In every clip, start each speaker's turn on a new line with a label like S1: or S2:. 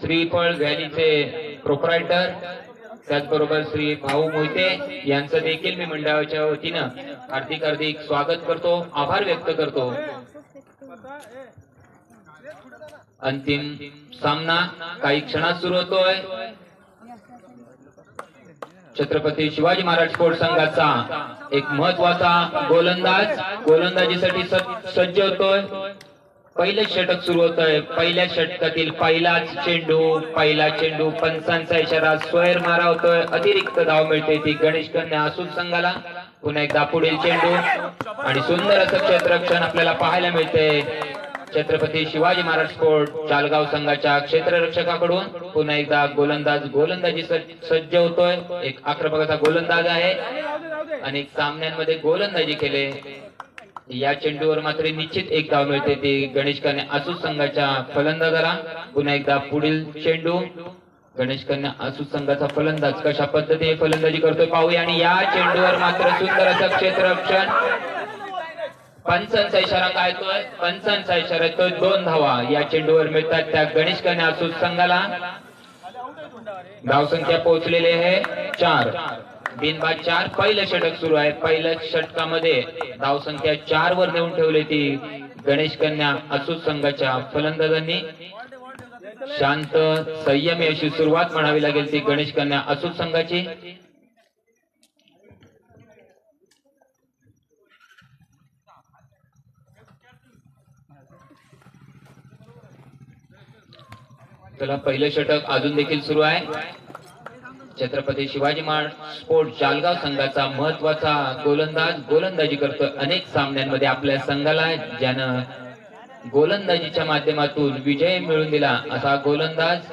S1: श्रीफळ व्हॅलीचे प्रोप्रायटर त्याचबरोबर श्री भाऊ मोहिते यांचं देखील मी मंडळाच्या वतीनं हार्दिक हार्दिक स्वागत करतो आभार व्यक्त करतो. अंतिम सामना काही क्षणात सुरू होतोय. छत्रपती शिवाजी महाराज स्पोर्ट्स संघाचा एक महत्त्वाचा गोलंदाज गोलंदाजीसाठी स- सज्ज होतोय. पहिलं षटक सुरू होत आहे पहिल्या षटकातील पहिलाच चेंडू पहिला चेंडू पंचांचा इशारा स्वैर मारा होतोय अतिरिक्त धाव मिळते ती गणेश कन्या असून संघाला. पुन्हा एकदा पुढील चेंडू. आणि सुंदर असं क्षेत्ररक्षण आपल्याला पाहायला मिळते. छत्रपती शिवाजी महाराज स्पोर्ट चालगाव संघाच्या क्षेत्ररक्षकाकडून. पुन्हा एकदा गोलंदाज गोलंदाजी सज्ज सज्ज होतोय. एक आक्रमकाचा गोलंदाज आहे. अनेक सामन्यांमध्ये गोलंदाजी केले. या चेंडूवर मात्र निश्चित एक धाव मिळते ते गणेश कन्या आसूस संघाच्या फलंदाजाला पुन्हा एकदा पुढील चेंडू. गणेश कन्या आसूस संघाचा फलंदाज. कशा पद्धतीने फलंदाजी करतोय पाहूया. आणि या चेंडूवर मात्र सुंदर असं क्षेत्ररक्षण. पंचांचा इशारा काय तो पंचांचा इशारा तो दोन धावा. या चेंडूवर मिळतात त्या गणेश कन्या आसूस संघाला. धावसंख्या पोहोचलेली आहे चार. बिनबाद चार पहिलं षटक सुरू आहे. पहिल्या षटकामध्ये धावसंख्या चार वर नेऊन ठेवली ती गणेश कन्या असूत संघाच्या फलंदाजांनी. शांत संयमी अशी सुरुवात म्हणावी लागेल ती गणेश कन्या असूत संघाची. चला पहिलं षटक अजून देखील सुरू आहे. छत्रपती शिवाजी महाराज स्पोर्ट जालगाव संघाचा महत्त्वाचा गोलंदाज. गोलंदाजी करतोय अनेक सामन्यांमध्ये आपल्या संघाला ज्यानं गोलंदाजीच्या माध्यमातून विजय मिळवून दिला. असा गोलंदाज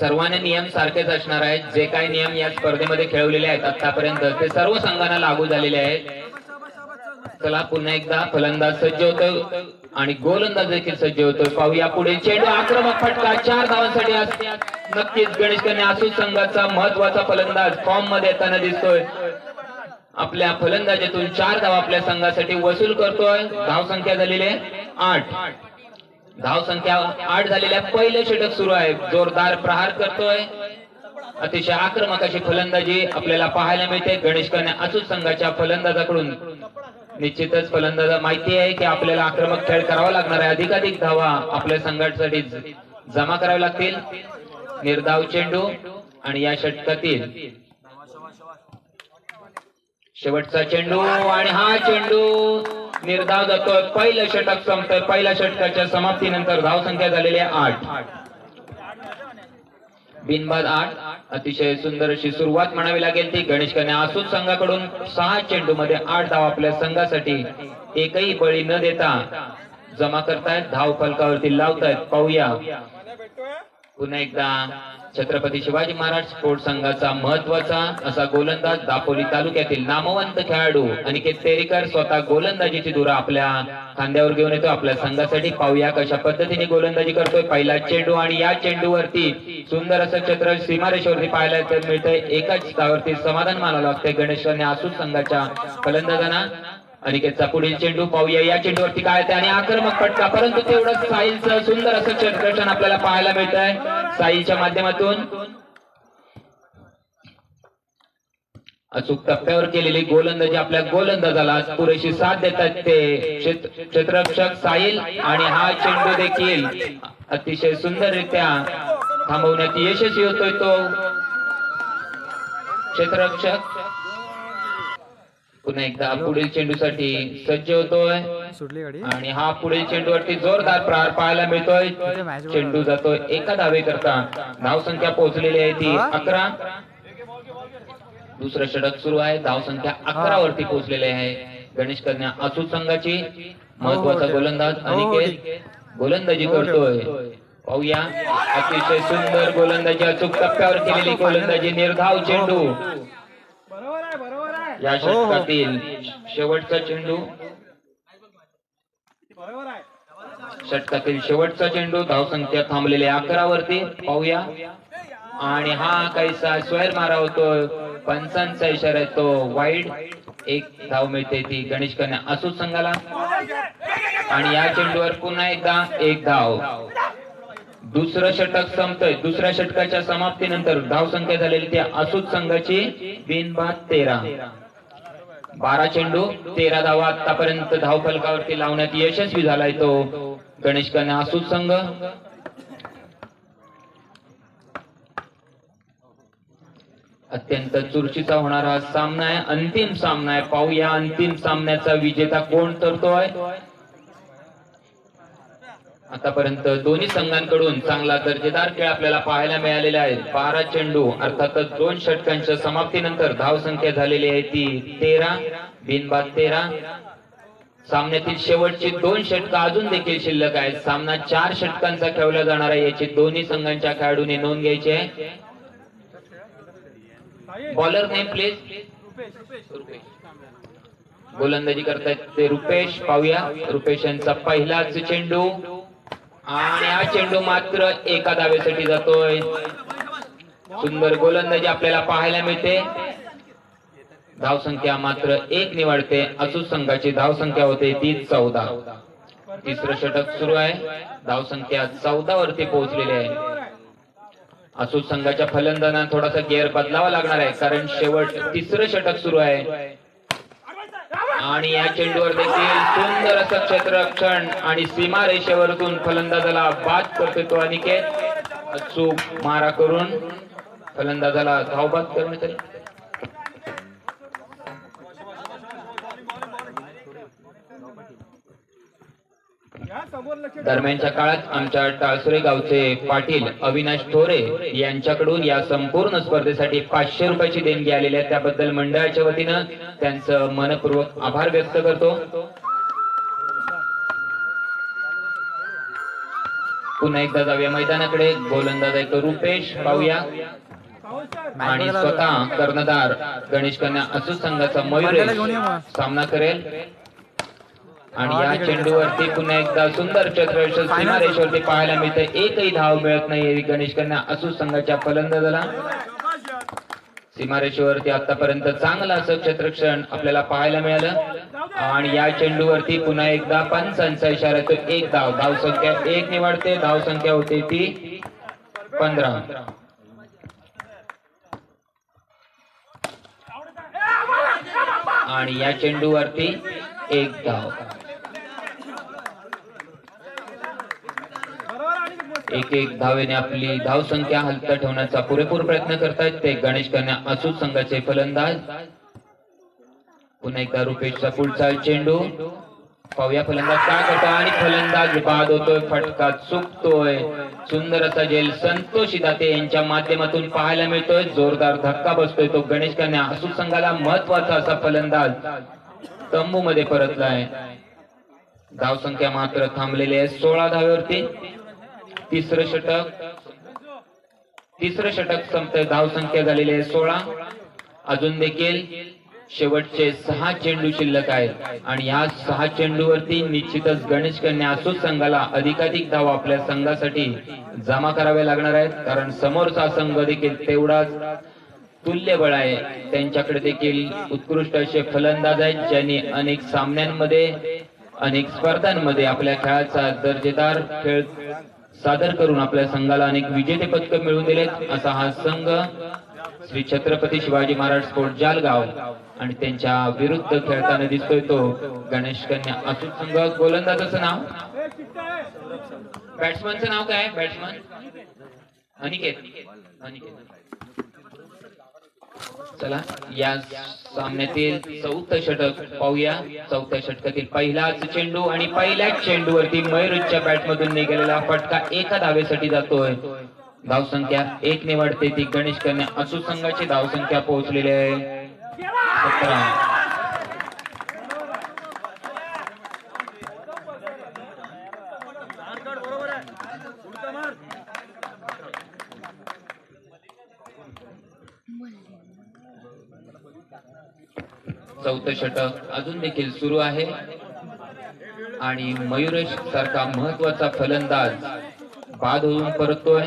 S1: सर्वांना नियम सारखेच असणार आहेत. जे काही नियम या स्पर्धेमध्ये खेळवलेले आहेत आतापर्यंत ते सर्व संघांना लागू झालेले आहेत. चला पुन्हा एकदा फलंदाज सज्ज होत आणि गोलंदाज देखील सज्ज होतो पाहूया पुढे. चेंडू आक्रमक फटका चार धावांसाठी नक्कीच गणेश कन्या आसूस संघाचा महत्त्वाचा फलंदाज फॉर्ममध्ये येताना दिसतोय. आपल्या फलंदाजीतून चार धाव आपल्या संघासाठी वसूल करतोय. धाव संख्या झालेली आहे. आठ. धाव संख्या आठ झालेल्या पहिलं षटक सुरू आहे. जोरदार प्रहार करतोय. अतिशय आक्रमक अशी फलंदाजी आपल्याला पाहायला मिळते. गणेश कन्या अचूक संघाच्या फलंदाजाकडून. निश्चितच फलंदाजा माहिती आहे की आपल्याला आक्रमक खेळ करावा लागणार आहे. अधिकाधिक धावा आपल्या संघासाठी जमा कराव्या लागतील. निर्धाव चेंडू आणि या षटकातील. शेवटचा चेंडू आणि हा चेंडू. निर्धाव जातोय पहिलं षटक संपतं. पहिल्या षटकाच्या समाप्तीनंतर धावसंख्या झालेली आहे आठ. बिनबाद आठ. अतिशय सुंदर अशी सुरुवात म्हणावी लागेल ती गणेश कन्या असून संघाकडून सहा चेंडू मध्ये आठ धाव आपल्या संघासाठी. एकही बळी न देता जमा करतायत धाव फलकावरती लावतायत. पाहूया. पुन्हा एकदा छत्रपती शिवाजी महाराज स्पोर्ट्स संघाचा महत्त्वाचा असा गोलंदाज दापोली तालुक्यातील नामवंत खेळाडू अनिकेत तेरीकर स्वतः गोलंदाजीची धुरा आपल्या खांद्यावर घेऊन येतो. आपल्या संघासाठी पाहूया कशा पद्धतीने गोलंदाजी करतोय. पहिला चेंडू आणि या चेंडूवरती सुंदर असं क्षेत्र सीमारेषेवरती पाहायला तर मिळतंय. एकाच धावावरती समाधान मानावं लागतंय. गणेश आणि आसूस संघाच्या फलंदाजांना अनिकेतचा पुढील चेंडू पाहूया. या चेंडूवरती काय येते आणि आक्रमक फटका. परंतु तेवढंच साहिलचं सुंदर असं क्षेत्ररक्षण आपल्याला पाहायला मिळत आहे साहिलच्या माध्यमातून अचूक टप्प्यावर केलेली गोलंदाजी आपल्या गोलंदाजाला पुरेशी साथ देतात ते क्षेत्ररक्षक साहिल आणि हा चेंडू देखील अतिशय सुंदररित्या थांबवण्यात यशस्वी होतोय तो. क्षेत्ररक्षक पुन्हा एकदा पुढील चेंडूसाठी सज्ज होतोय.
S2: सुटली गाडी.
S1: आणि हा पुढील चेंडूवरती जोरदार प्रहार पाहायला मिळतोय. चेंडू जातोय एका धावे करता धाव संख्या पोहोचलेली आहे ती अकरा. दुसरं षटक सुरू आहे. धाव संख्या अकरा वरती पोहोचलेले आहे. गणेश कन्या असूत संघाची महत्त्वाचा गोलंदाज. अनिकेत गोलंदाजी करतोय. पाहूया. अतिशय सुंदर गोलंदाजी. अचूक टप्प्यावर केलेली गोलंदाजी. निर्धाव चेंडू. या षटकातील शेवटचा चेंडू. षटकातील शेवटचा चेंडू धावसंख्या थांबलेली अकरा वरती पाहूया. आणि हा काहीसा स्वैर मारा होतो. पंचांचा इशारा आहे तो वाईड. एक धाव मिळते ती गणेश कन्या असू संघाला. आणि या चेंडूवर पुन्हा एकदा एक धाव. दुसरं षटक संपतंय. दुसऱ्या षटकाच्या समाप्तीनंतर धावसंख्या झालेली ती असूत संघाची बिनबाद तेरा. बारा चेंडू तेरा धावा आतापर्यंत धाव फलकावरती लावण्यात यशस्वी झालाय तो. गणेश कन्या असूत संघ. अत्यंत चुरशीचा होणारा सामना आहे. अंतिम सामना आहे. पाहूया अंतिम सामन्याचा विजेता कोण ठरतोय? आतापर्यंत दोन्ही संघांकडून चांगला दर्जेदार खेळ आपल्याला पाहायला मिळालेला आहे. बारा चेंडू अर्थातच दोन षटकांच्या समाप्तीनंतर धावसंख्या झालेली आहे ती तेरा बिनबाद तेरा. सामन्यातील शेवटची दोन षटक अजून देखील शिल्लक आहेत. सामना चार षटकांचा खेळला जाणार आहे. याची दोन्ही संघांच्या खेळाडूने नोंद घ्यायची आहे. बॉलर नेम प्लीज गोलंदाजी करतायत ते रुपेश. पाहूया. रुपेश यांचा पहिलाच चेंडू. आणि हा चेंडू मात्र एका दावेसाठी जातोय. सुंदर गोलंदाजी आपल्याला पाहायला मिळते. धावसंख्या मात्र एक निवडते. असू संघाची धावसंख्या होते ती चौदा. तिसरं षटक सुरू आहे. धावसंख्या चौदा वरती पोहोचलेली आहे. असू संघाच्या फलंदाजांना थोडासा गेअर बदलावा लागणार आहे. कारण शेवट तिसरं षटक सुरू आहे. आणि या चेंडूवर देखील सुंदर असं क्षेत्ररक्षण आणि सीमा रेषेवरतून फलंदाजाला बाद करतो तो अनिकेत. अचूक मारा करून फलंदाजाला धावबाद करण्यात आली दरम्यानच्या काळात आमच्या टाळसुरे गावचे पाटील अविनाश थोरे यांच्याकडून या संपूर्ण स्पर्धेसाठी पाचशे रुपयाची देणगी आलेली आहे. त्याबद्दल मंडळाच्या वतीनं त्यांचं मनपूर्वक आभार व्यक्त करतो. पुन्हा एकदा जाऊया मैदानाकडे. गोलंदाज आहे तो रुपेश. पाहूया. आणि स्वतः कर्णधार गणेश कन्या असू संघाचा मयूर सामना करेल. आणि या चेंडूवरती पुन्हा एकदा सुंदर क्षेत्र सीमारेषवरती पाहायला मिळतं एकही धाव मिळत नाही गणेश कन्या असू संघाच्या फलंदाजाला सीमारेषेवरती आतापर्यंत चांगलं असं क्षेत्रक्षण आपल्याला पाहायला मिळालं. आणि या चेंडूवरती पुन्हा एकदा पंचांचा इशारा येतो एक धाव. धाव संख्या एक निवडते. धाव संख्या होते ती पंधरा. आणि या चेंडूवरती एक धाव. एक एक धावेने आपली धाव संख्या हलता ठेवण्याचा पुरेपूर प्रयत्न करतायत ते गणेश कन्या असूत संघाचे फलंदाज. पुन्हा एकदा रुपेशचा पुढचा चेंडू. पाहूया फलंदाज काय करतो आणि फलंदाज बाद होतोय फटका चुकतोय सुंदर असा जेल संतोष दाते यांच्या माध्यमातून पाहायला मिळतोय. जोरदार धक्का बसतोय तो गणेश कन्या असूत संघाला महत्त्वाचा असा फलंदाज तंबू मध्ये परतलाय धावसंख्या मात्र थांबलेली आहे सोळा धावेवरती. तिसरं षटक. तिसरं षटक संपत धाव संख्या झालेली आहे सोळा. अजून देखील शेवटचे सहा चेंडू शिल्लक आहेत. आणि या सहा चेंडूवरती निश्चितच गणेश कन्या असो संघाला अधिकाधिक धाव आपल्या संघासाठी जमा कराव्या लागणार आहेत. कारण समोरचा संघ देखील तेवढाच तुल्यबळ आहे. त्यांच्याकडे देखील उत्कृष्ट असे फलंदाज आहेत ज्यांनी अनेक सामन्यांमध्ये अनेक स्पर्धांमध्ये आपल्या खेळाचा दर्जेदार खेळ सादर करून आपल्या संघाला अनेक विजेते पदक मिळवून दिलेत. असा हा संघ श्री छत्रपती शिवाजी महाराज स्पोर्ट जालगाव आणि त्यांच्या विरुद्ध खेळताना दिसतोय तो गणेश कन्या असून संघ. गोलंदाजाचं नाव? बॅट्समनचं नाव काय? बॅट्समन अनिकेत. अनिकेत. चला या सामन्यातील चौथं षटक पाहूया. चौथ्या षटकातील पहिलाच चेंडू आणि पहिल्याच चेंडू वरती मयूरच्या बॅट मधून निघालेला फटका एका धावेसाठी जातोय. धावसंख्या एक निवडते ती गणेश कन्या असू संघाची धावसंख्या पोहोचलेली आहे. सतरा. चौथं षटक अजून देखील सुरू आहे. आणि मयुरेश सारखा महत्त्वाचा फलंदाज बाद होऊन परततोय.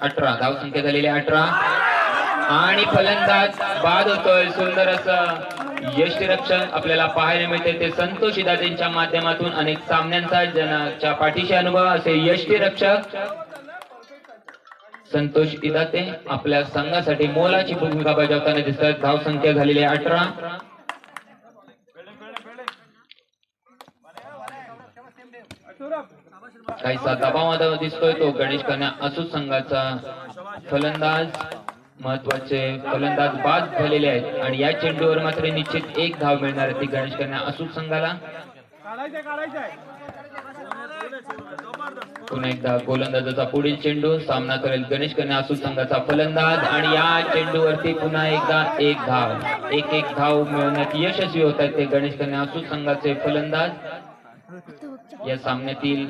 S1: अठरा धाव संख्या झालेली अठरा. आणि फलंदाज बाद होतोय सुंदर असं यष्टीरक्षण आपल्याला पाहायला मिळते. ते संतोष दादेंच्या माध्यमातून अनेक सामन्यांचा जनाच्या पाठीशी अनुभव असे यष्टीरक्षक संतोष इदाते आपल्या संघासाठी मोलाची भूमिका बजावताना दिसतात. धाव संख्या झालेली आहे अठरा. काहीसा दबावादा दिसतोय तो गणेश कन्या असू संघाचा फलंदाज महत्त्वाचे फलंदाज बाद झालेले आहेत. आणि या चेंडूवर मात्र निश्चित एक धाव मिळणार आहे ती गणेश कन्या असू संघाला.
S2: काढायचंय काढायचंय.
S1: पुन्हा एकदा गोलंदाजाचा पुढील चेंडू सामना करेल गणेश कन्या असू संघाचा फलंदाज आणि या चेंडूवरती पुन्हा एकदा एक धाव एक एक धाव मिळवण्यात यशस्वी होत आहेत ते गणेश कन्या असू संघाचे फलंदाज. या सामन्यातील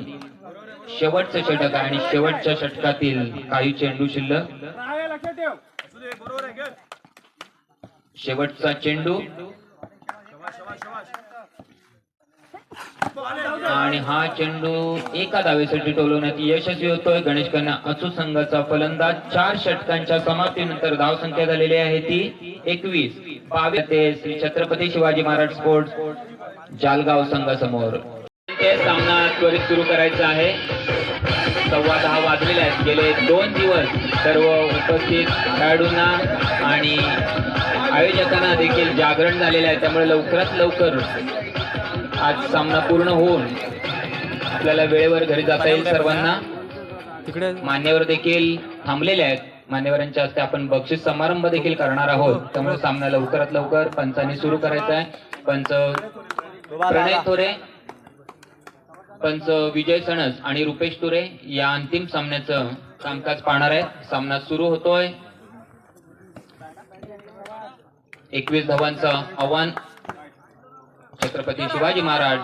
S1: शेवटचं षटक आहे आणि शेवटच्या षटकातील काही चेंडू शिल्लक. शेवटचा चेंडू. आणि हा चेंडू एका धावेसाठी टोलवण्यात यशस्वी होतोय. गणेश कन्या अचूक संघाचा फलंदाज. चार षटकांच्या समाप्तीनंतर धावसंख्या झालेली आहे ती एकवीस. बावीस ते श्री छत्रपती शिवाजी महाराज स्पोर्ट्स जालगाव संघासमोर. ते सामना त्वरित सुरू करायचा आहे. सव्वा दहा वाजलेले आहेत. गेले दोन दिवस सर्व उपस्थित खेळाडूंना आणि आयोजकांना देखील जागरण झालेलं आहे. त्यामुळे लवकरात लवकर आज सामना पूर्ण होऊन आपल्याला वेळेवर घरी जाता येईल सर्वांना.
S3: तिकडे
S1: मान्यवर देखील थांबलेले आहेत. मान्यवरांच्या हस्ते आपण बक्षीस समारंभ देखील करणार आहोत. त्यामुळे सामना लवकरात लवकर पंचांनी सुरू करायचा आहे. पंच प्रणय थोरे पंच विजय सणस आणि रुपेश तुरे या अंतिम सामन्याचं कामकाज पाहणार आहेत. सामना सुरू होतोय. एकवीस धावांचं आव्हान छत्रपती शिवाजी महाराज.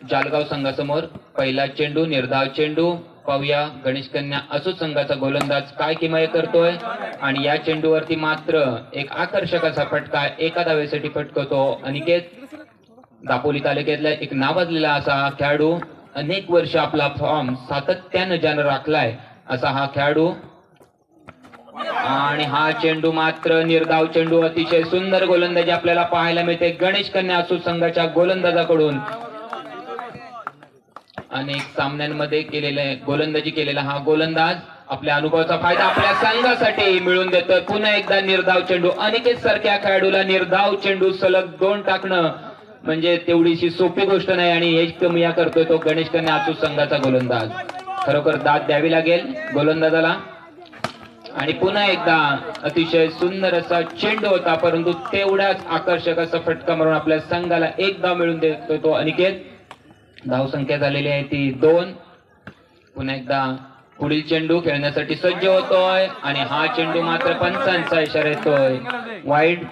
S1: जालगाव संघासमोर पहिला चेंडू निर्धाव चेंडू. पाहूया गणेश कन्या असो संघाचा गोलंदाज काय किमय करतोय. आणि या चेंडूवरती मात्र एक आकर्षक असा फटका एका धावेसाठी फटकवतो अनिकेत. दापोली तालुक्यातला एक नावाजलेला असा हा खेळाडू अनेक वर्ष आपला फॉर्म सातत्यानं ज्यानं राखलाय असा हा खेळाडू आणि हा चेंडू मात्र निर्धाव चेंडू अतिशय सुंदर गोलंदाजी आपल्याला पाहायला मिळते. गणेश कन्या असू संघाच्या गोलंदाजाकडून. अनेक सामन्यांमध्ये केलेले गोलंदाजी केलेला हा गोलंदाज आपल्या अनुभवाचा फायदा आपल्या संघासाठी मिळून देतो. पुन्हा एकदा निर्धाव चेंडू. अनिकेत सारख्या खेळाडूला निर्धाव चेंडू सलग दोन टाकणं म्हणजे तेवढीशी सोपी गोष्ट नाही आणि हेच कमिया करतोय तो गणेश कन्या आचू संघाचा गोलंदाज. खरोखर दाद द्यावी लागेल गोलंदाजाला. आणि पुन्हा एकदा अतिशय सुंदर असा चेंडू होता परंतु तेवढ्याच आकर्षक असा फटका मारून आपल्या संघाला एक धाव मिळून देतोय तो अनिकेत. धावसंख्या झालेली आहे ती दोन. पुन्हा एकदा पुढील चेंडू खेळण्यासाठी सज्ज होतोय आणि हा चेंडू मात्र पंचांचा इशारा येतोय. वाईट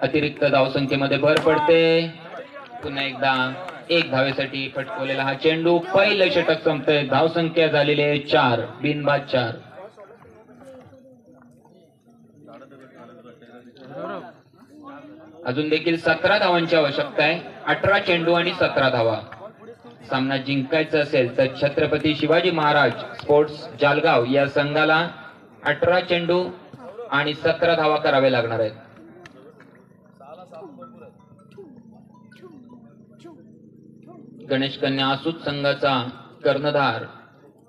S1: अतिरिक्त धावसंख्येमध्ये भर पडते. पुन्हा एकदा एक धावेसाठी फटकवलेला हा चेंडू. पहिलं षटक संपतोय. धावसंख्या झालेली आहे चार. बिनबाद चार. अजून देखील सतरा धावांची आवश्यकता आहे. अठरा चेंडू आणि सतरा धावा. सामना जिंकायचा असेल तर छत्रपती शिवाजी महाराज स्पोर्ट्स जालगाव या संघाला अठरा चेंडू आणि सतरा धावा करावे लागणार आहेत. गणेश कन्या आसूत संघाचा कर्णधार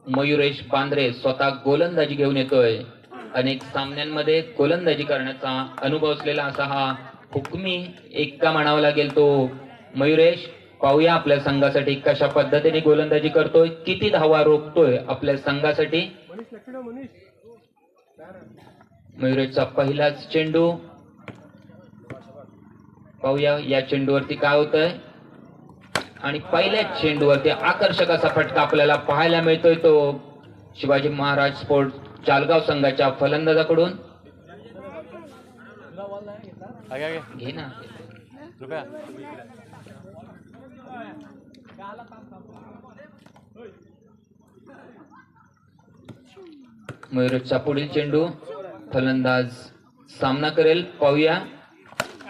S1: मयुरेश पांढरे स्वतः गोलंदाजी घेऊन येतोय. अनेक सामन्यांमध्ये गोलंदाजी करण्याचा अनुभव असलेला असा हा हुकमी एक्का म्हणावा लागेल तो मयुरेश पाहूया आपल्या संघासाठी कशा पद्धतीने गोलंदाजी करतोय किती धावा रोखतोय आपल्या संघासाठी. मयुरेशचा पहिलाच चेंडू. पाहूया या चेंडूवरती काय होतंय. आणि पहिल्याच चेंडूवरती आकर्षक असा फटका आपल्याला पाहायला मिळतोय तो शिवाजी महाराज स्पोर्ट चालगाव संघाच्या फलंदाजाकडून.
S3: आगे आगे.
S1: घे ना।
S3: रुपया।
S1: मयुरेशचा पुढील चेंडू फलंदाज सामना करेल पाहूया.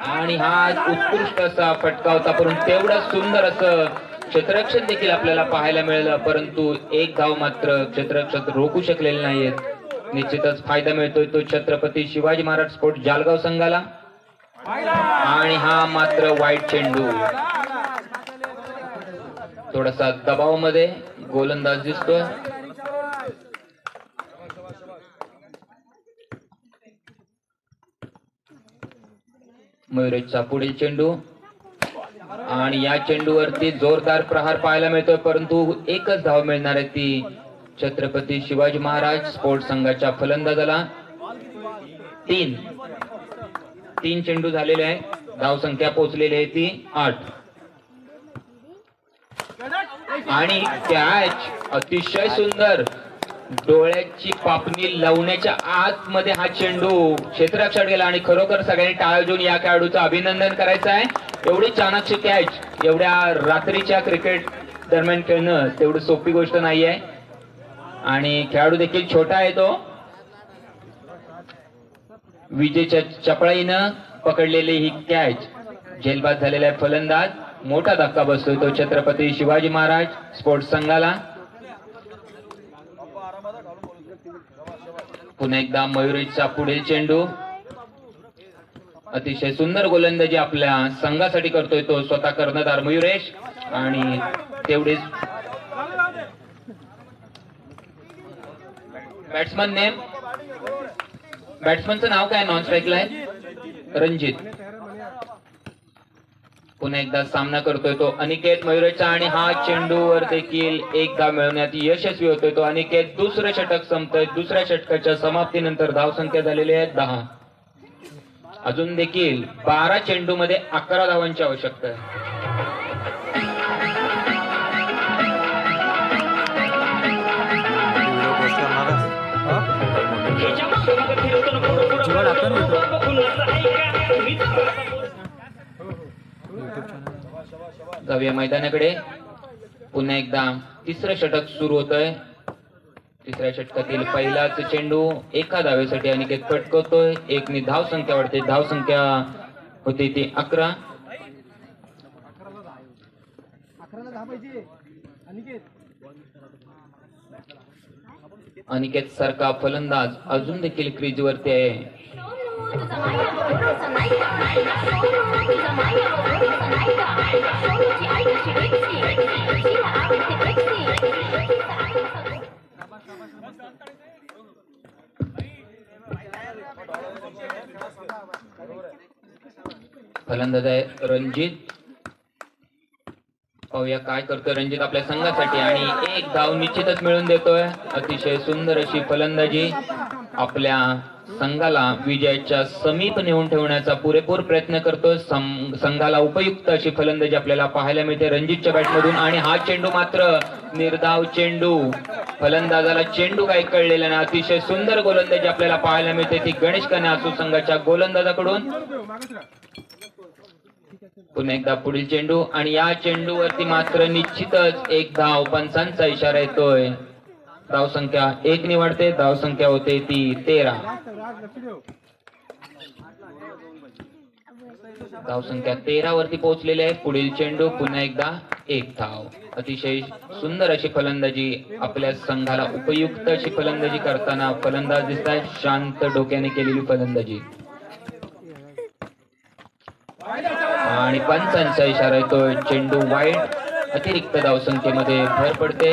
S1: आणि हा उत्कृष्ट असा फटका होता परंतु तेवढा सुंदर असं क्षेत्ररक्षण देखील आपल्याला पाहायला मिळालं परंतु एक धाव मात्र क्षेत्ररक्षक रोखू शकलेले नाहीयेत. निश्चितच फायदा मिळतोय तो छत्रपती शिवाजी महाराज स्पोर्ट जालगाव संघाला. आणि हा मात्र वाईट चेंडू. थोडासा दबावामध्ये गोलंदाज दिसतोय. मयुरेशचा पुढील चेंडू. आणि या चेंडूवरती जोरदार प्रहार पाहायला मिळतोय परंतु एकच धाव मिळणार आहे ती छत्रपती शिवाजी महाराज स्पोर्ट्स संघाच्या फलंदाजाला. तीन. तीन चेंडू झालेले आहे. धाव संख्या पोहोचलेली आहे ती आठ. आणि कॅच अतिशय सुंदर. डोळ्याची पापणी लावण्याच्या आतमध्ये हा चेंडू क्षेत्ररक्षण गेला आणि खरोखर सगळ्यांनी टाळजून या खेळाडूचं अभिनंदन करायचं आहे. एवढी चाणक्य कॅच एवढ्या रात्रीच्या क्रिकेट दरम्यान खेळणं तेवढी सोपी गोष्ट नाही आहे आणि खेळाडू देखील छोटा आहे तो. विजेच्या चपळाईनं पकडलेली ही कॅच. झेलबाद झालेला आहे फलंदाज मोठा धक्का बसतोय तो छत्रपती शिवाजी महाराज स्पोर्ट्स संघाला. पुन्हा एकदा मयुरेशचा पुढील चेंडू. अतिशय सुंदर गोलंदाजी आपल्या संघासाठी करतोय तो स्वतः कर्णधार मयुरेश. आणि तेवढेच बॅट्समन नेम बॅट्समनचं नाव काय? नॉन स्ट्राईकला आहे रणजित. पुन्हा एकदा सामना करतोय तो अनिकेत मयुरेचा आणि हा चेंडूवर देखील एकदा मिळवण्यात यशस्वी होतोय तो. अनिकेत दुसरं षटक संपतोय. दुसऱ्या षटकाच्या समाप्तीनंतर धावसंख्या झालेली आहे दहा. अजून देखील बारा चेंडू मध्ये अकरा धावांची आवश्यकता आहे. जाऊया मैदानाकडे. पुन्हा एकदा तिसरं षटक सुरू होत आहे तिसऱ्या षटकातील पहिलाच चेंडू एका धावेसाठी अनिकेत पटकवतोय. एकनी धाव संख्या वाढते. धाव संख्या होती ती अकरा.
S2: अनिकेत.
S1: सारखा फलंदाज अजून देखील क्रीज वरती आहे. फलंदाज आहे रणजित. पाहूया काय करतोय रणजित आपल्या संघासाठी. आणि एक धाव निश्चितच मिळून देतोय. अतिशय सुंदर अशी फलंदाजी आपल्या संघाला विजयाच्या समीप नेऊन ठेवण्याचा पुरेपूर प्रयत्न करतोय. संघाला उपयुक्त अशी फलंदाजी आपल्याला पाहायला मिळते. रणजितच्या बॅटमधून आणि हा चेंडू मात्र निर्धाव चेंडू. फलंदाजाला चेंडू काही कळलेला ना अतिशय सुंदर गोलंदाजी आपल्याला पाहायला मिळते. ती गणेश कन्यासू संघाच्या गोलंदाजाकडून. पुन्हा एकदा पुढील चेंडू आणि या चेंडूवरती मात्र निश्चितच एक धाव. पंचांचा इशारा येतोय. धाव संख्या एक निवडते धाव संख्या होते ती तेरा. धाव संख्या तेरा वरती पोहोचलेली आहे पुढील चेंडू पुन्हा एकदा एक धाव. अतिशय सुंदर अशी फलंदाजी आपल्या संघाला उपयुक्त अशी फलंदाजी करताना फलंदाज दिसत आहे शांत डोक्याने केलेली फलंदाजी. आणि पंचांचा इशारा येतोय. चेंडू वाईट अतिरिक्त धावसंख्येमध्ये भर पडते.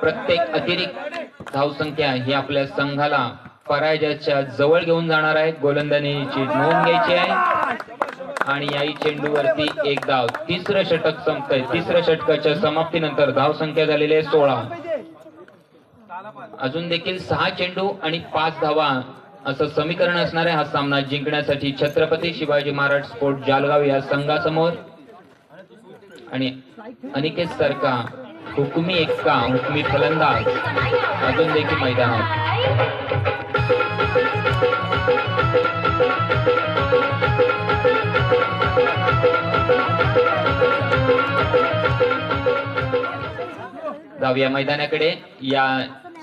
S1: प्रत्येक अतिरिक्त धावसंख्या ही आपल्या संघाला पराजयाच्या जवळ घेऊन जाणार आहे. गोलंदाजीची नोंद घ्यायची आहे. आणि याही चेंडूवरती एक धाव. तिसरं षटक संपतंय. तिसऱ्या षटकाच्या समाप्तीनंतर धावसंख्या झालेली आहे सोळा. अजून देखील सहा चेंडू आणि पाच धावा असं समीकरण असणार आहे. हा सामना जिंकण्यासाठी छत्रपती शिवाजी महाराज स्पोर्ट जालगाव या संघासमोर. आणि अनिकेत सारखा हुकुमी एक्का हुकुमी फलंदाज. अजून देखील मैदानात जाऊया मैदानाकडे. या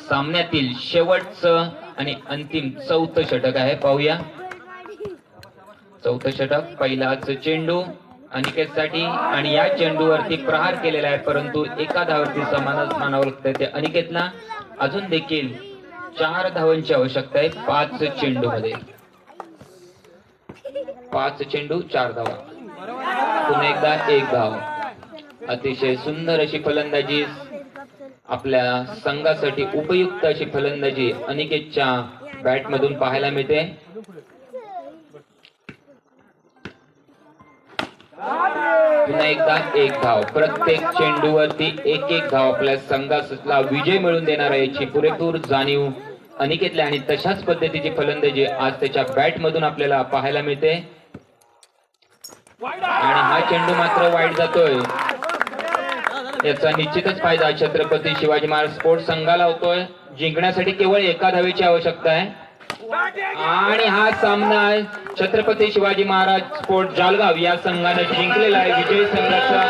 S1: सामन्यातील शेवटचं आणि अंतिम चौथं षटक आहे. पाहूया. चौथं षटक पहिलाच चेंडू. अनिकेतसाठी आणि या चेंडूवरती प्रहार केलेला आहे परंतु एका धावरती समान मानावं लागतंय ते अनिकेतला. अजून देखील चार धावांची आवश्यकता आहे पाच चेंडू मध्ये पाच चेंडू चार धावा. पुन्हा एकदा एक धाव. अतिशय सुंदर अशी फलंदाजी आपल्या संघासाठी उपयुक्त अशी फलंदाजी अनिकेतच्या बॅट मधून पाहायला मिळते. पुन्हा एकदा एक धाव. प्रत्येक चेंडूवरती एक एक धाव आपल्या संघाला विजय मिळवून देणार आहे याची पुरेपूर जाणीव अनिकेतल्या आणि तशाच पद्धतीची फलंदाजी आज त्याच्या बॅट मधून आपल्याला पाहायला मिळते. आणि हा चेंडू मात्र वाईट जातोय. याचा निश्चितच फायदा छत्रपती शिवाजी महाराज स्पोर्ट्स संघाला होतोय. जिंकण्यासाठी केवळ एका धावेची आवश्यकता आहे. आणि हा सामना आहे छत्रपती शिवाजी महाराज स्पोर्ट जालगाव या संघाने जिंकलेला आहे. विजयी संघाचा